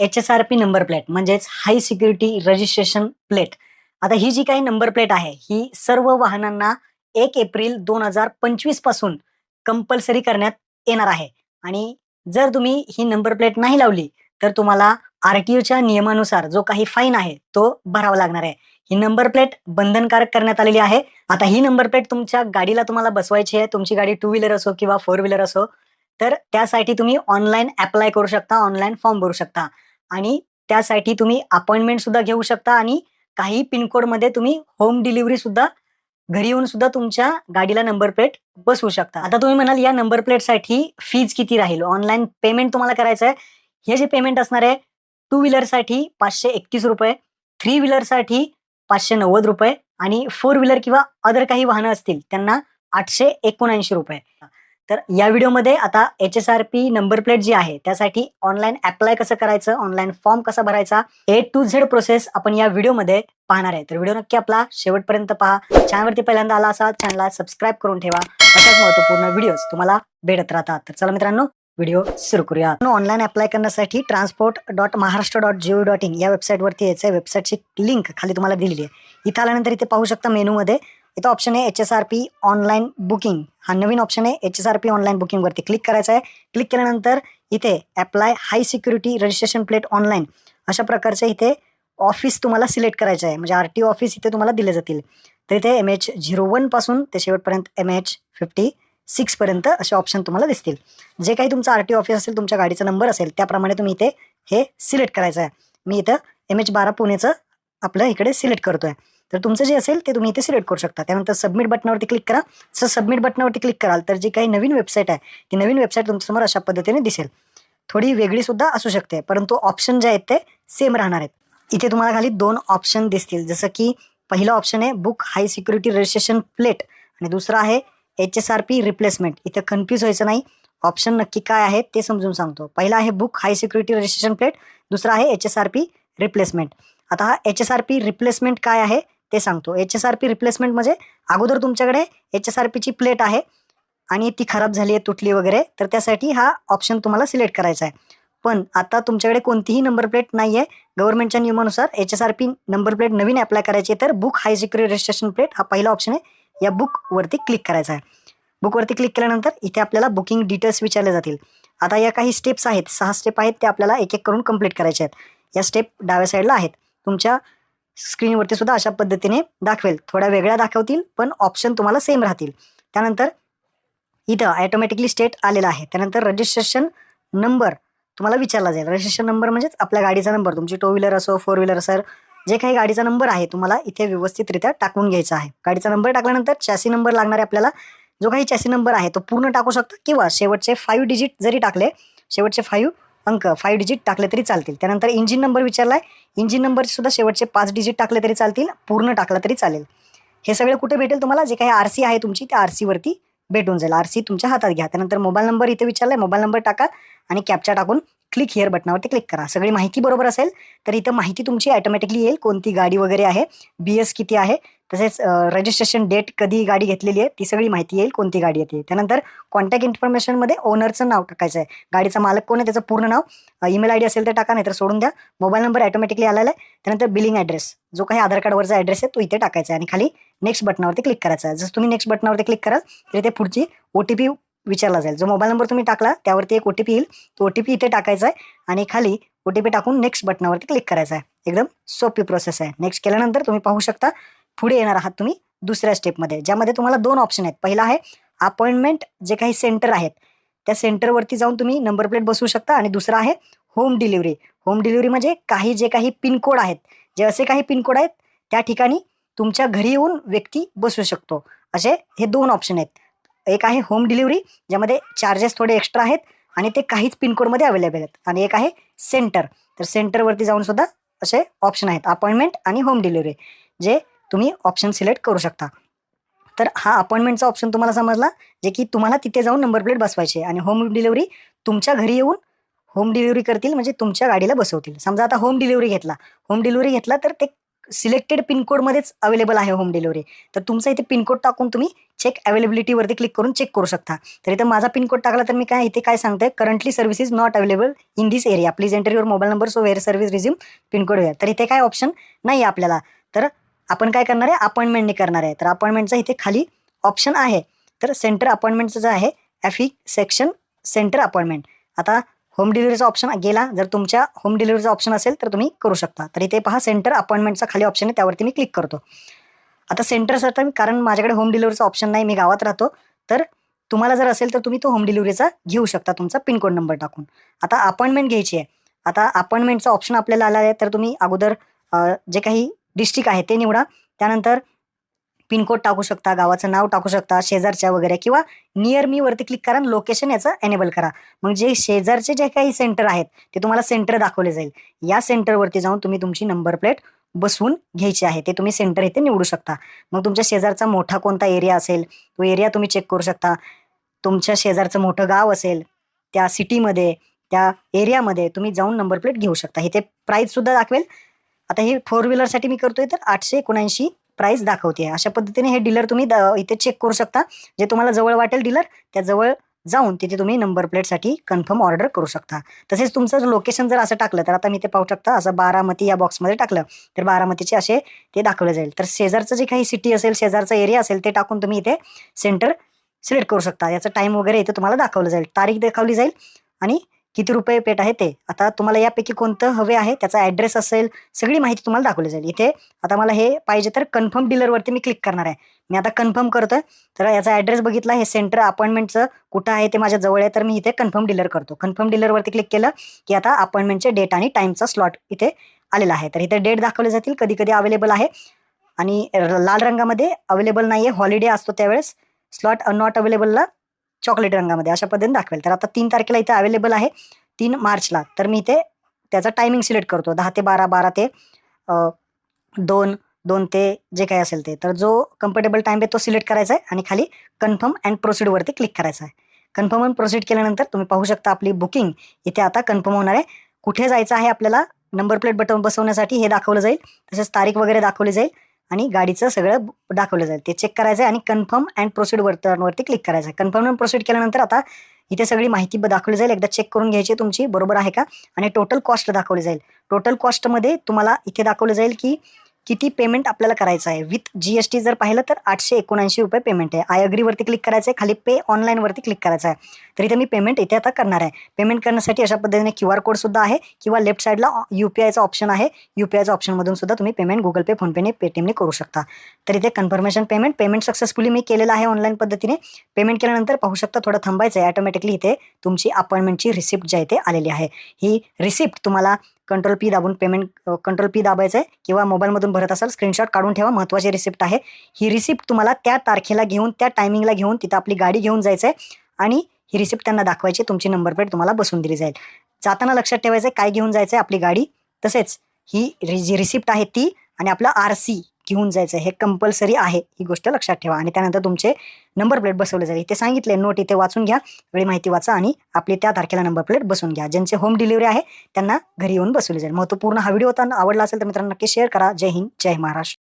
H S R P number plate म्हणजेच high security registration plate आता ही जी काही number plate आहे ही सर्व वाहनांना एक एप्रिल दोन हजार पंचवीसपासून कंपल्सरी करण्यात येणार आहे. आणि जर तुम्ही ही नंबर प्लेट नाही लावली तर तुम्हाला आरटीओच्या नियमानुसार जो काही फाईन आहे तो भरावा लागणार आहे. ही नंबर प्लेट बंधनकारक करण्यात आलेली आहे. आता ही नंबर प्लेट तुमच्या गाडीला तुम्हाला बसवायची आहे तुमची गाडी टू व्हीलर असो किंवा फोर व्हीलर असो तर त्यासाठी तुम्ही ऑनलाईन अप्लाय करू शकता ऑनलाईन फॉर्म भरू शकता. आणि त्यासाठी तुम्ही अपॉइंटमेंट सुद्धा घेऊ शकता आणि काही पिनकोडमध्ये तुम्ही होम डिलिव्हरी सुद्धा घरी येऊन सुद्धा तुमच्या गाडीला नंबर प्लेट बसवू शकता. आता तुम्ही म्हणाल या नंबर प्लेटसाठी फीज किती राहील? ऑनलाईन पेमेंट तुम्हाला करायचं आहे. हे जे पेमेंट असणार आहे टू व्हीलरसाठी पाचशे एकतीस रुपये थ्री व्हीलरसाठी पाचशे नव्वद रुपये आणि फोर व्हीलर किंवा अदर काही वाहनं असतील त्यांना आठशे एकोणऐंशी रुपये. तर या व्हिडिओमध्ये आता H S R P number plate जी आहे त्यासाठी ऑनलाईन अप्लाय कसं करायचं ऑनलाईन फॉर्म कसा भरायचा ए टू झेड प्रोसेस आपण या व्हिडिओमध्ये पाहणार आहे. तर व्हिडिओ नक्की आपला शेवटपर्यंत पहा. चॅनलवरती पहिल्यांदा आला असा चॅनलला सबस्क्राईब करून ठेवा. अशाच महत्त्वपूर्ण व्हिडिओज तुम्हाला भेटत राहतात. तर चला मित्रांनो व्हिडिओ सुरू करूया. ऑनलाईन अप्लाय करण्यासाठी transport dot Maharashtra dot gov dot in या वेबसाईटवरती यायचं आहे वेबसाईटची लिंक खाली तुम्हाला दिलेली आहे. इथं आल्यानंतर इथे पाहू शकता मेनूमध्ये इथं ऑप्शन आहे H S R P online booking हा नवीन ऑप्शन आहे H S R P online बुकिंगवरती click करायचं आहे. क्लिक केल्यानंतर इथे apply high security registration plate online अशा प्रकारचे इथे ऑफिस तुम्हाला सिलेक्ट करायचं आहे. म्हणजे आर टी ऑफिस इथे तुम्हाला दिले जातील. तर इथे एम एच झिरो वनपासून ते शेवटपर्यंत एम एच फिफ्टी सिक्सपर्यंत असे ऑप्शन तुम्हाला दिसतील. जे काही तुमचं आर टी ऑफिस असेल तुमच्या गाडीचा नंबर असेल त्याप्रमाणे तुम्ही इथे हे सिलेक्ट करायचं आहे. मी इथं एम एच बारा पुणेचं आपलं इकडे सिलेक्ट करतो आहे तर तुमचं जे असेल ते तुम्ही इथे सिलेक्ट करू शकता. त्यानंतर सबमिट बटनावरती क्लिक करा. जर सबमिट बटनावरती क्लिक कराल तर जी काही नवीन वेबसाईट आहे ती नवीन वेबसाईट तुमच्यासमोर अशा पद्धतीने दिसेल. थोडी वेगळी सुद्धा असू शकते परंतु ऑप्शन जे आहेत ते सेम राहणार आहेत. इथे तुम्हाला खाली दोन ऑप्शन दिसतील. जसं की पहिलं ऑप्शन आहे book high security registration plate आणि दुसरं आहे H S R P replacement इथं कन्फ्यूज व्हायचं नाही. ऑप्शन नक्की काय आहे ते समजून सांगतो. पहिला आहे book high security registration plate दुसरा आहे H S R P replacement आता हा H S R P replacement काय आहे? ते सांगतो. H S R P replacement म्हणजे अगोदर तुमच्याकडे एच एस आर पीची प्लेट आहे आणि ती खराब झाली आहे तुटली वगैरे तर त्यासाठी हा ऑप्शन तुम्हाला सिलेक्ट करायचा आहे. पण आता तुमच्याकडे कोणतीही नंबर प्लेट नाही आहे गव्हर्नमेंटच्या नियमानुसार H S R P number plate नवीन अप्लाय करायची आहे तर book high security registration plate हा पहिला ऑप्शन आहे. या बुकवरती क्लिक करायचा आहे. बुकवरती क्लिक केल्यानंतर इथे आपल्याला बुकिंग डिटेल्स विचारले जातील. आता या काही स्टेप्स आहेत सहा स्टेप आहेत ते आपल्याला एक एक करून कंप्लीट करायचे आहेत. या स्टेप डाव्या साईडला आहेत. तुमच्या स्क्रीनवरती सुद्धा अशा पद्धतीने दाखवेल. थोड्या वेगळ्या दाखवतील पण ऑप्शन तुम्हाला सेम राहतील. त्यानंतर इथं ॲटोमॅटिकली स्टेट आलेला आहे. त्यानंतर रजिस्ट्रेशन नंबर तुम्हाला विचारला जाईल. रजिस्ट्रेशन नंबर म्हणजेच आपल्या गाडीचा नंबर तुमची टू व्हीलर असो फोर व्हीलर असो जे काही गाडीचा नंबर आहे तुम्हाला इथे व्यवस्थितरित्या टाकून घ्यायचा आहे. गाडीचा नंबर टाकल्यानंतर चॅसी नंबर लागणार आहे आपल्याला जो काही चॅसी नंबर आहे तो पूर्ण टाकू शकता किंवा शेवटचे फाईव्ह डिजिट जरी टाकले शेवटचे फाईव्ह अंक फाईव्ह डिजिट टाकले तरी चालतील. त्यानंतर इंजिन नंबर विचारलाय. इंजिन नंबर सुद्धा शेवटचे पाच डिजिट टाकले तरी चालतील पूर्ण टाकला तरी चालेल. हे सगळं कुठे भेटेल तुम्हाला? जे काही आर सी आहे तुमची त्या आर सीवरती भेटून जाईल. आर सी तुमच्या हातात घ्या. त्यानंतर मोबाईल नंबर इथे विचारलाय. मोबाईल नंबर टाका आणि कॅपचा टाकून क्लिक हिअर बटनावरती क्लिक करा. सगळी माहिती बरोबर असेल तर इथं माहिती तुमची ऑटोमॅटिकली येईल कोणती गाडी वगैरे आहे बी एस किती आहे तसेच रजिस्ट्रेशन डेट कधी गाडी घेतलेली आहे ती सगळी माहिती येईल कोणती गाडी येते त्यानंतर कॉन्टॅक्ट इन्फॉर्मेशनमध्ये ओनरचं नाव टाकायचं आहे. गाडीचा मालक कोण आहे त्याचं पूर्ण नाव ईमेल आय डी असेल तर टाका नाही तर सोडून द्या. मोबाईल नंबर ऑटोमॅटिकली आलेला आहे. त्यानंतर बिलिंग ॲड्रेस जो काही आधार कार्डवरचा ॲड्रेस आहे तो इथे टाकायचा आहे. आणि खाली नेक्स्ट बटनावरती क्लिक करायचा आहे. जसं तुम्ही नेक्स्ट बटनावरती क्लिक कराल तर इथे पुढची ओ टी पी विचारला जाईल. जो मोबाईल नंबर तुम्ही टाकला त्यावरती एक ओ टी पी येईल. तो ओ टी पी इथे टाकायचा आहे आणि खाली ओ टी पी टाकून नेक्स्ट बटनावरती क्लिक करायचा आहे. एकदम सोपी प्रोसेस आहे. नेक्स्ट केल्यानंतर तुम्ही पाहू शकता पुढे येणार आहात तुम्ही दुसऱ्या स्टेपमध्ये ज्यामध्ये तुम्हाला दोन ऑप्शन आहेत. पहिला आहे अपॉइंटमेंट जे काही सेंटर आहेत त्या सेंटरवरती जाऊन तुम्ही नंबर प्लेट बसवू शकता आणि दुसरा आहे होम डिलिव्हरी होम डिलिव्हरी म्हणजे काही जे काही पिनकोड आहेत जे असे काही पिनकोड आहेत त्या ठिकाणी तुमच्या घरी येऊन व्यक्ती बसू शकतो. असे हे दोन ऑप्शन आहेत. एक आहे होम डिलिव्हरी ज्यामध्ये चार्जेस थोडे एक्स्ट्रा आहेत आणि ते काहीच पिनकोडमध्ये अवेलेबल आहेत. आणि एक आहे सेंटर तर सेंटरवरती जाऊन सुद्धा असे ऑप्शन आहेत अपॉइंटमेंट आणि होम डिलिव्हरी जे तुम्ही ऑप्शन सिलेक्ट करू शकता. तर हा अपॉइंटमेंटचा ऑप्शन तुम्हाला समजला जे की तुम्हाला तिथे जाऊन नंबर प्लेट बसवायची आणि होम डिलिव्हरी तुमच्या घरी येऊन होम डिलिव्हरी करतील म्हणजे तुमच्या गाडीला बसवतील. समजा आता होम डिलिव्हरी घेतला. होम डिलिव्हरी घेतला तर ते सिलेक्टेड पिनकोडमध्येच अवेलेबल आहे होम डिलिव्हरी तर तुमचा इथे पिनकोड टाकून तुम्ही चेक अवेलेबिलिटीवरती क्लिक करून चेक करू शकता. तर इथं माझा पिनकोड टाकला तर मी काय इथे काय सांगते currently service is not available in this area please enter your mobile number so where service resume pincode where तर इथे काय ऑप्शन नाही आहे आपल्याला. तर आपण काय करणार आहे? अपॉइंटमेंटने करणार आहे. तर अपॉइंटमेंटचा इथे खाली ऑप्शन आहे. तर सेंटर अपॉइंटमेंटचं जे आहे एफी सेक्शन सेंटर अपॉइंटमेंट आता होम डिलिव्हरीचा ऑप्शन गेला. जर तुमच्या होम डिलिव्हरीचा ऑप्शन असेल तर तुम्ही करू शकता. तर इथे पहा सेंटर अपॉइंटमेंटचा खाली ऑप्शन आहे त्यावरती मी क्लिक करतो. आता सेंटर सर कारण माझ्याकडे होम डिलिव्हरीचा ऑप्शन नाही मी गावात राहतो. तर तुम्हाला जर असेल तर तुम्ही तो होम डिलिव्हरीचा घेऊ शकता तुमचा पिनकोड नंबर टाकून. आता अपॉइंटमेंट घ्यायची आहे. आता अपॉइंटमेंटचा ऑप्शन आपल्याला आला आहे तर तुम्ही अगोदर जे काही डिस्ट्रिक्ट आहे ते निवडा. त्यानंतर पिनकोड टाकू शकता गावाचं नाव टाकू शकता शेजारच्या वगैरे किंवा नियर मी वरती क्लिक करा लोकेशन याचं एनेबल करा. मग जे शेजारचे जे काही सेंटर आहेत ते तुम्हाला सेंटर दाखवले जाईल. या सेंटरवरती जाऊन तुम्ही तुमची नंबर प्लेट बसवून घ्यायची आहे. ते तुम्ही सेंटर इथे निवडू शकता. मग तुमच्या शेजारचा मोठा कोणता एरिया असेल तो एरिया तुम्ही चेक करू शकता. तुमच्या शेजारचं मोठं गाव असेल त्या सिटीमध्ये त्या एरियामध्ये तुम्ही जाऊन नंबर प्लेट घेऊ शकता. इथे प्राईस सुद्धा दाखवेल. आता हे फोर व्हीलरसाठी मी करतोय तर आठशे एकोणऐंशी प्राईस दाखवते अशा पद्धतीने हे डीलर तुम्ही द- इथे चेक करू शकता. जे तुम्हाला जवळ वाटेल डीलर त्या जवळ जाऊन तिथे तुम्ही नंबर प्लेटसाठी कन्फर्म ऑर्डर करू शकता. तसेच तुमचं लोकेशन जर असं टाकलं तर आता मी ते पाहू शकता असं बारामती या बॉक्समध्ये टाकलं तर बारामतीचे असे ते दाखवले जाईल. तर शेजारचं जे काही सिटी असेल शेजारचा एरिया असेल ते टाकून तुम्ही इथे सेंटर सिलेक्ट करू शकता. याचं टाईम वगैरे इथे तुम्हाला दाखवलं जाईल. तारीख दाखवली जाईल आणि किती रुपये पेट आहे ते. आता तुम्हाला यापैकी कोणतं हवे आहे त्याचा ॲड्रेस असेल सगळी माहिती तुम्हाला दाखवली जाईल. इथे आता मला हे पाहिजे तर कन्फर्म डीलरवरती मी क्लिक करणार आहे. मी आता कन्फर्म करतोय. तर याचा ॲड्रेस बघितला हे सेंटर अपॉइंटमेंटचं कुठं आहे ते माझ्या जवळ आहे तर मी इथे कन्फर्म डीलर करतो. कन्फर्म डीलरवरती क्लिक केलं की आता अपॉइंटमेंटचे डेट आणि टाईमचा स्लॉट इथे आलेला आहे. तर इथे डेट दाखवले जातील कधी कधी अवेलेबल आहे. आणि लाल रंगामध्ये अवेलेबल नाही आहे हॉलिडे असतो त्यावेळेस. स्लॉट नॉट अवेलेबलला चॉकलेट रंगामध्ये. अशा पद्धतीने दाखवेल. तर आता तीन तारखेला इथे अवेलेबल आहे. तीन मार्चला. तर मी इथे त्याचा टायमिंग सिलेक्ट करतो. दहा ते बारा बारा ते दोन दोन ते जे काही असेल ते. तर जो कम्फर्टेबल टाइम आहे तो सिलेक्ट करायचा आहे आणि खाली कन्फर्म अँड प्रोसीडवरती क्लिक करायचं आहे. कन्फर्म अँड प्रोसीड केल्यानंतर तुम्ही पाहू शकता आपली बुकिंग इथे आता कन्फर्म होणार आहे. कुठे जायचं आहे आपल्याला? नंबर प्लेट बटन बसवण्यासाठी हे दाखवलं जाईल. तसेच तारीख वगैरे दाखवली जाईल. आणि गाडीचं सगळं दाखवलं जाईल. ते चेक करायचं आहे आणि कन्फर्म अँड प्रोसीड वरती क्लिक करायचं आहे कन्फर्म अँड प्रोसीड केल्यानंतर आता इथे सगळी माहिती दाखवली जाईल. एकदा चेक करून घ्यायची तुमची. बरोबर आहे का? आणि टोटल कॉस्ट दाखवली जाईल. टोटल कॉस्टमध्ये तुम्हाला इथे दाखवलं जाईल की किती पेमेंट आपल्याला करायचं आहे? विथ जी एस टी जर पाहिलं तर आठशे एकोणऐंशी रुपये पेमेंट आहे. आय अग्रीवरती क्लिक करायचं आहे खाली पे ऑनलाईनवरती क्लिक करायचं आहे तर इथे मी पेमेंट इथे आता करणार आहे. पेमेंट करण्यासाठी अशा पद्धतीने क्यू आर कोडसुद्धा आहे किंवा लेफ्ट साईडला यू पी आयचा ऑप्शन आहे. यू पी आयचा ऑप्शनमधून सुद्धा तुम्ही पेमेंट गुगल पे फोनपेने पेटीएमने करू शकता. तर इथे कन्फर्मेशन पेमेंट पेमेंट सक्सेसफुली मी केलेलं आहे ऑनलाईन पद्धतीने. पेमेंट केल्यानंतर पाहू शकता थोडं थांबायचं आहे ऑटोमॅटिकली इथे तुमची अपॉइंटमेंटची रिसिप्ट जी आहे ते आलेली आहे. ही रिसिप्ट तुम्हाला कंट्रोल पी दाबून पेमेंट कंट्रोल पी दाबायचं आहे किंवा मोबाईलमधून भरत असाल स्क्रीनशॉट काढून ठेवा. महत्त्वाची रिसिप्ट आहे. ही रिसिप्ट तुम्हाला त्या तारखेला घेऊन त्या टायमिंगला घेऊन तिथं आपली गाडी घेऊन जायचं आहे आणि ही रिसिप्ट त्यांना दाखवायची. तुमची नंबर प्लेट तुम्हाला बसून दिली जाईल. जाताना लक्षात ठेवायचं आहे काय घेऊन जायचं आहे आपली गाडी. तसेच ही रि- जी रिसिप्ट आहे ती आणि आपलं आर सी घेऊन जायचं हे कंपल्सरी आहे ही गोष्ट लक्षात ठेवा. आणि त्यानंतर तुमचे नंबर प्लेट बसवले जाईल. इथे सांगितले नोट इथे वाचून घ्या वेळी माहिती वाचा आणि आपली त्या तारखेला नंबर प्लेट बसून घ्या. ज्यांचे होम डिलिव्हरी आहे त्यांना घरी येऊन बसवली जाईल. महत्त्वपूर्ण हा व्हिडिओ होता. आवडला असेल तर मित्रांनो नक्की शेअर करा. जय हिंद जय महाराष्ट्र.